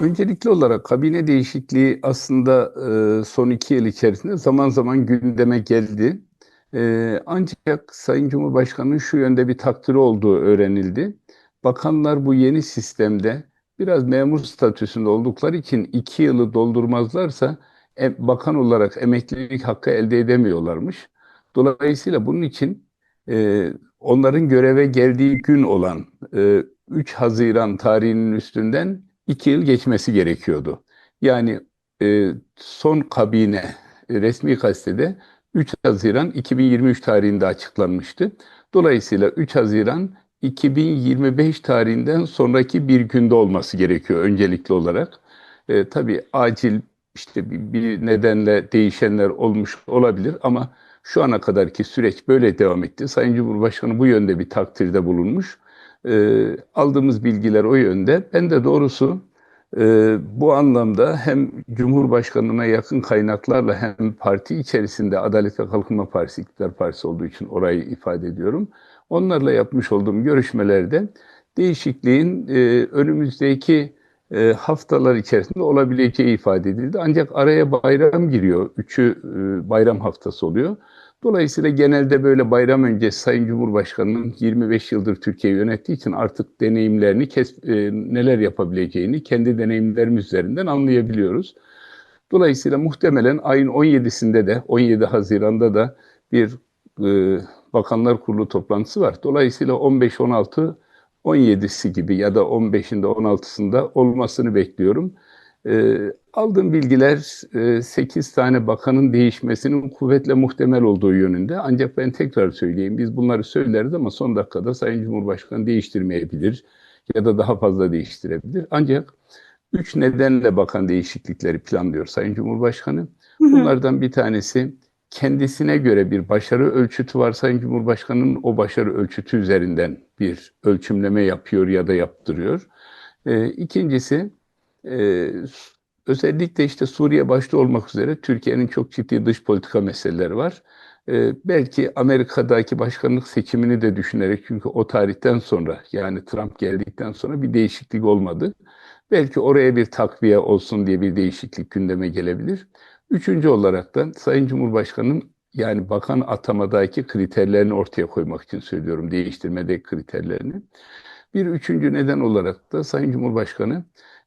Öncelikli olarak kabine değişikliği aslında e, son iki yıl içerisinde zaman zaman gündeme geldi. E, ancak Sayın Cumhurbaşkanı'nın şu yönde bir takdiri olduğu öğrenildi. Bakanlar bu yeni sistemde biraz memur statüsünde oldukları için iki yılı doldurmazlarsa e, bakan olarak emeklilik hakkı elde edemiyorlarmış. Dolayısıyla bunun için e, onların göreve geldiği gün olan e, 3 Haziran tarihinin üstünden 2 yıl geçmesi gerekiyordu. Yani e, son kabine e, resmi gazetede 3 Haziran 2023 tarihinde açıklanmıştı. Dolayısıyla 3 Haziran 2025 tarihinden sonraki bir günde olması gerekiyor öncelikli olarak. E, tabii acil işte bir, bir nedenle değişenler olmuş olabilir ama şu ana kadarki süreç böyle devam etti. Sayın Cumhurbaşkanı bu yönde bir takdirde bulunmuş. E, aldığımız bilgiler o yönde. Ben de doğrusu e, bu anlamda hem Cumhurbaşkanı'na yakın kaynaklarla hem parti içerisinde Adalet ve Kalkınma Partisi, İktidar Partisi olduğu için orayı ifade ediyorum. Onlarla yapmış olduğum görüşmelerde değişikliğin e, önümüzdeki e, haftalar içerisinde olabileceği ifade edildi. Ancak araya bayram giriyor. Üçü e, bayram haftası oluyor. Dolayısıyla genelde böyle bayram öncesi Sayın Cumhurbaşkanı'nın 25 yıldır Türkiye'yi yönettiği için artık deneyimlerini, e, neler yapabileceğini kendi deneyimlerimiz üzerinden anlayabiliyoruz. Dolayısıyla muhtemelen ayın 17'sinde de 17 Haziran'da da bir e, Bakanlar Kurulu toplantısı var. Dolayısıyla 15-16 17'si gibi ya da 15'inde 16'sında olmasını bekliyorum. E, aldığım bilgiler e, 8 tane bakanın değişmesinin kuvvetle muhtemel olduğu yönünde. Ancak ben tekrar söyleyeyim, biz bunları söyleriz ama son dakikada Sayın Cumhurbaşkanı değiştirmeyebilir ya da daha fazla değiştirebilir. Ancak üç nedenle bakan değişiklikleri planlıyor Sayın Cumhurbaşkanı. Bunlardan bir tanesi kendisine göre bir başarı ölçütü var Sayın Cumhurbaşkanı'nın o başarı ölçütü üzerinden bir ölçümleme yapıyor ya da yaptırıyor. E, ikincisi e, özellikle işte Suriye başta olmak üzere Türkiye'nin çok ciddi dış politika meseleleri var. E, belki Amerika'daki başkanlık seçimini de düşünerek çünkü o tarihten sonra yani Trump geldikten sonra bir değişiklik olmadı. Belki oraya bir takviye olsun diye bir değişiklik gündeme gelebilir. Üçüncü olarak da Sayın Cumhurbaşkanı'nın yani bakan atamadaki kriterlerini ortaya koymak için söylüyorum, değiştirmedeki kriterlerini. Bir üçüncü neden olarak da Sayın Cumhurbaşkanı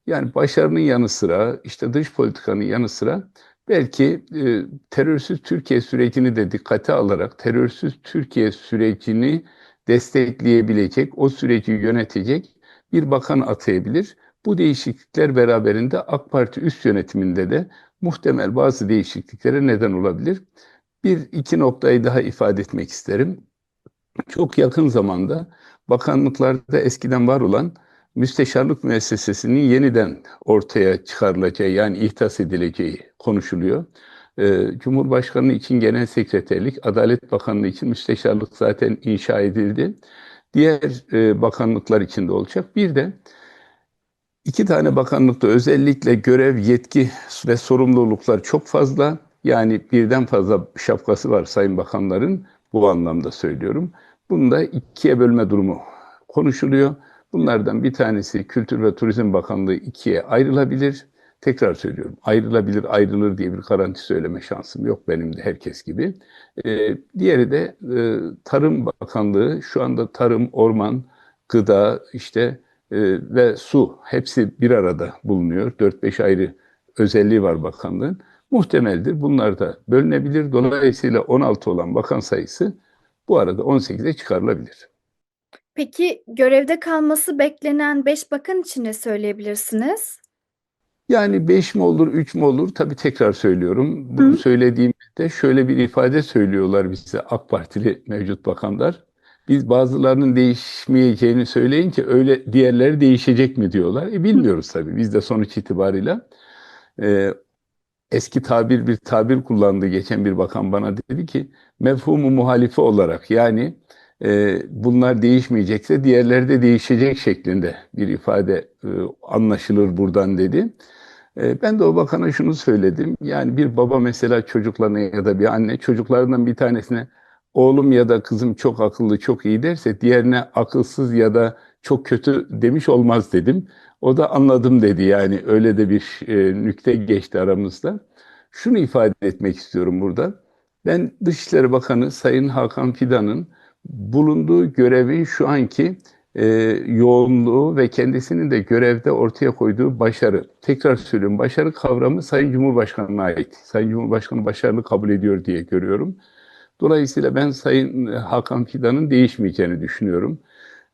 yani başarının yanı sıra işte dış politikanın yanı sıra belki e, terörsüz Türkiye sürecini de dikkate alarak terörsüz Türkiye sürecini destekleyebilecek, o süreci yönetecek bir bakan atayabilir. Bu değişiklikler beraberinde AK Parti üst yönetiminde de muhtemel bazı değişikliklere neden olabilir. Bir iki noktayı daha ifade etmek isterim. Çok yakın zamanda bakanlıklarda eskiden var olan müsteşarlık müessesesinin yeniden ortaya çıkarılacağı yani ihtas edileceği konuşuluyor. Ee, Cumhurbaşkanı için genel sekreterlik, Adalet Bakanlığı için müsteşarlık zaten inşa edildi. Diğer e, bakanlıklar için de olacak. Bir de iki tane bakanlıkta özellikle görev, yetki ve sorumluluklar çok fazla. Yani birden fazla şapkası var sayın bakanların. Bu anlamda söylüyorum. Bunu da ikiye bölme durumu konuşuluyor. Bunlardan bir tanesi Kültür ve Turizm Bakanlığı ikiye ayrılabilir. Tekrar söylüyorum ayrılabilir ayrılır diye bir garanti söyleme şansım yok benim de herkes gibi. Ee, diğeri de e, Tarım Bakanlığı şu anda tarım, orman, gıda işte e, ve su hepsi bir arada bulunuyor. 4-5 ayrı özelliği var bakanlığın. Muhtemeldir bunlar da bölünebilir. Dolayısıyla 16 olan bakan sayısı bu arada 18'e çıkarılabilir. Peki görevde kalması beklenen 5 bakan için ne söyleyebilirsiniz? Yani 5 mi olur, 3 mü olur? Tabii tekrar söylüyorum. Bunu Hı. söylediğimde şöyle bir ifade söylüyorlar bize AK Partili mevcut bakanlar. Biz bazılarının değişmeyeceğini söyleyince öyle diğerleri değişecek mi diyorlar. E bilmiyoruz tabii. Biz de sonuç itibarıyla e, eski tabir bir tabir kullandı geçen bir bakan bana dedi ki mefhumu muhalife olarak yani e, bunlar değişmeyecekse diğerleri de değişecek şeklinde bir ifade e, anlaşılır buradan dedi. E, ben de o bakana şunu söyledim. Yani bir baba mesela çocuklarına ya da bir anne çocuklarından bir tanesine oğlum ya da kızım çok akıllı, çok iyi derse diğerine akılsız ya da çok kötü demiş olmaz dedim. O da anladım dedi yani öyle de bir e, nükte geçti aramızda. Şunu ifade etmek istiyorum burada. Ben Dışişleri Bakanı Sayın Hakan Fidan'ın bulunduğu görevin şu anki e, yoğunluğu ve kendisinin de görevde ortaya koyduğu başarı. Tekrar söylüyorum başarı kavramı Sayın Cumhurbaşkanı'na ait. Sayın Cumhurbaşkanı başarılı kabul ediyor diye görüyorum. Dolayısıyla ben Sayın Hakan Fidan'ın değişmeyeceğini düşünüyorum.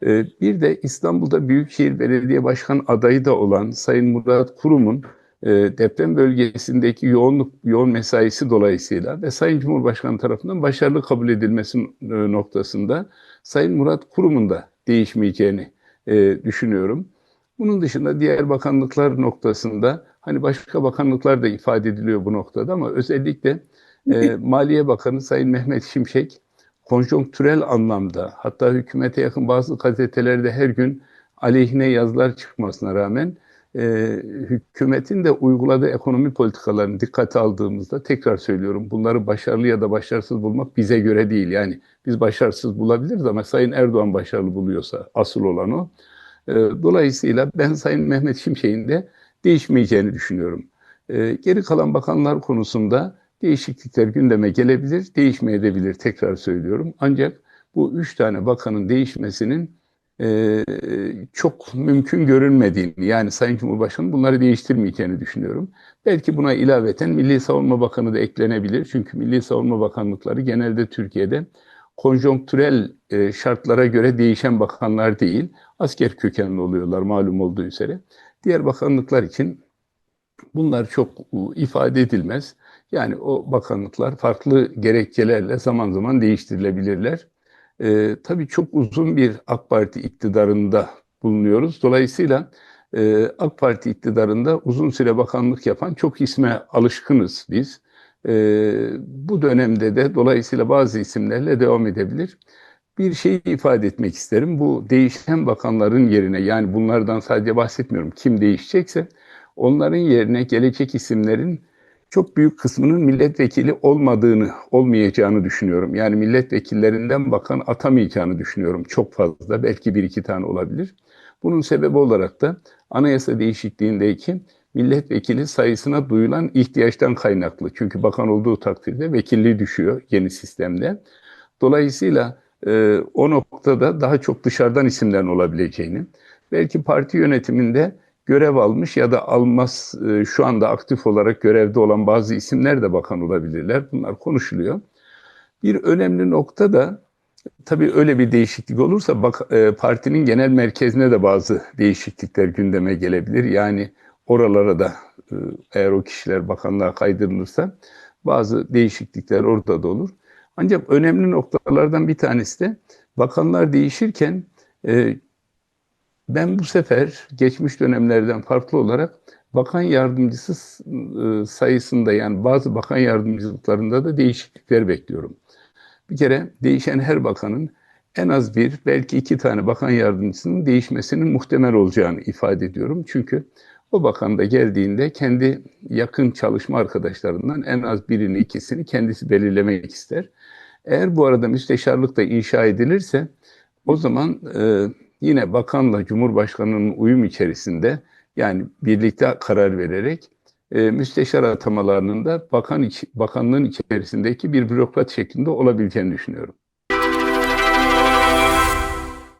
E, bir de İstanbul'da Büyükşehir Belediye Başkan adayı da olan Sayın Murat Kurum'un e, deprem bölgesindeki yoğunluk yoğun mesaisi dolayısıyla ve Sayın Cumhurbaşkanı tarafından başarılı kabul edilmesi e, noktasında Sayın Murat Kurum'un da değişmeyeceğini e, düşünüyorum. Bunun dışında diğer bakanlıklar noktasında hani başka bakanlıklar da ifade ediliyor bu noktada ama özellikle e, Maliye Bakanı Sayın Mehmet Şimşek konjonktürel anlamda hatta hükümete yakın bazı gazetelerde her gün aleyhine yazılar çıkmasına rağmen e, hükümetin de uyguladığı ekonomi politikalarını dikkate aldığımızda tekrar söylüyorum bunları başarılı ya da başarısız bulmak bize göre değil. Yani biz başarısız bulabiliriz ama Sayın Erdoğan başarılı buluyorsa asıl olan o. E, dolayısıyla ben Sayın Mehmet Şimşek'in de değişmeyeceğini düşünüyorum. E, geri kalan bakanlar konusunda değişiklikler gündeme gelebilir, değişmeyebilir tekrar söylüyorum. Ancak bu üç tane bakanın değişmesinin e, çok mümkün görünmediğini yani Sayın Cumhurbaşkanı bunları değiştirmeyeceğini düşünüyorum. Belki buna ilaveten Milli Savunma Bakanı da eklenebilir. Çünkü Milli Savunma Bakanlıkları genelde Türkiye'de konjonktürel e, şartlara göre değişen bakanlar değil, asker kökenli oluyorlar malum olduğu üzere. Diğer bakanlıklar için bunlar çok ifade edilmez. Yani o bakanlıklar farklı gerekçelerle zaman zaman değiştirilebilirler. E, tabii çok uzun bir AK Parti iktidarında bulunuyoruz. Dolayısıyla e, AK Parti iktidarında uzun süre bakanlık yapan çok isme alışkınız biz. E, bu dönemde de dolayısıyla bazı isimlerle devam edebilir. Bir şey ifade etmek isterim. Bu değişen bakanların yerine yani bunlardan sadece bahsetmiyorum. Kim değişecekse onların yerine gelecek isimlerin çok büyük kısmının milletvekili olmadığını, olmayacağını düşünüyorum. Yani milletvekillerinden bakan atamayacağını düşünüyorum çok fazla. Belki bir iki tane olabilir. Bunun sebebi olarak da anayasa değişikliğindeki milletvekili sayısına duyulan ihtiyaçtan kaynaklı. Çünkü bakan olduğu takdirde vekilliği düşüyor yeni sistemde. Dolayısıyla e, o noktada daha çok dışarıdan isimlerin olabileceğini, belki parti yönetiminde görev almış ya da almaz e, şu anda aktif olarak görevde olan bazı isimler de bakan olabilirler. Bunlar konuşuluyor. Bir önemli nokta da tabii öyle bir değişiklik olursa bak, e, partinin genel merkezine de bazı değişiklikler gündeme gelebilir. Yani oralara da e, eğer o kişiler bakanlığa kaydırılırsa bazı değişiklikler orada da olur. Ancak önemli noktalardan bir tanesi de bakanlar değişirken ben bu sefer geçmiş dönemlerden farklı olarak bakan yardımcısı e, sayısında yani bazı bakan yardımcılıklarında da değişiklikler bekliyorum. Bir kere değişen her bakanın en az bir belki iki tane bakan yardımcısının değişmesinin muhtemel olacağını ifade ediyorum. Çünkü o bakan da geldiğinde kendi yakın çalışma arkadaşlarından en az birini ikisini kendisi belirlemek ister. Eğer bu arada müsteşarlık da inşa edilirse o zaman e, yine bakanla Cumhurbaşkanı'nın uyum içerisinde yani birlikte karar vererek e, müsteşar atamalarının da bakan bakanlığın içerisindeki bir bürokrat şeklinde olabileceğini düşünüyorum.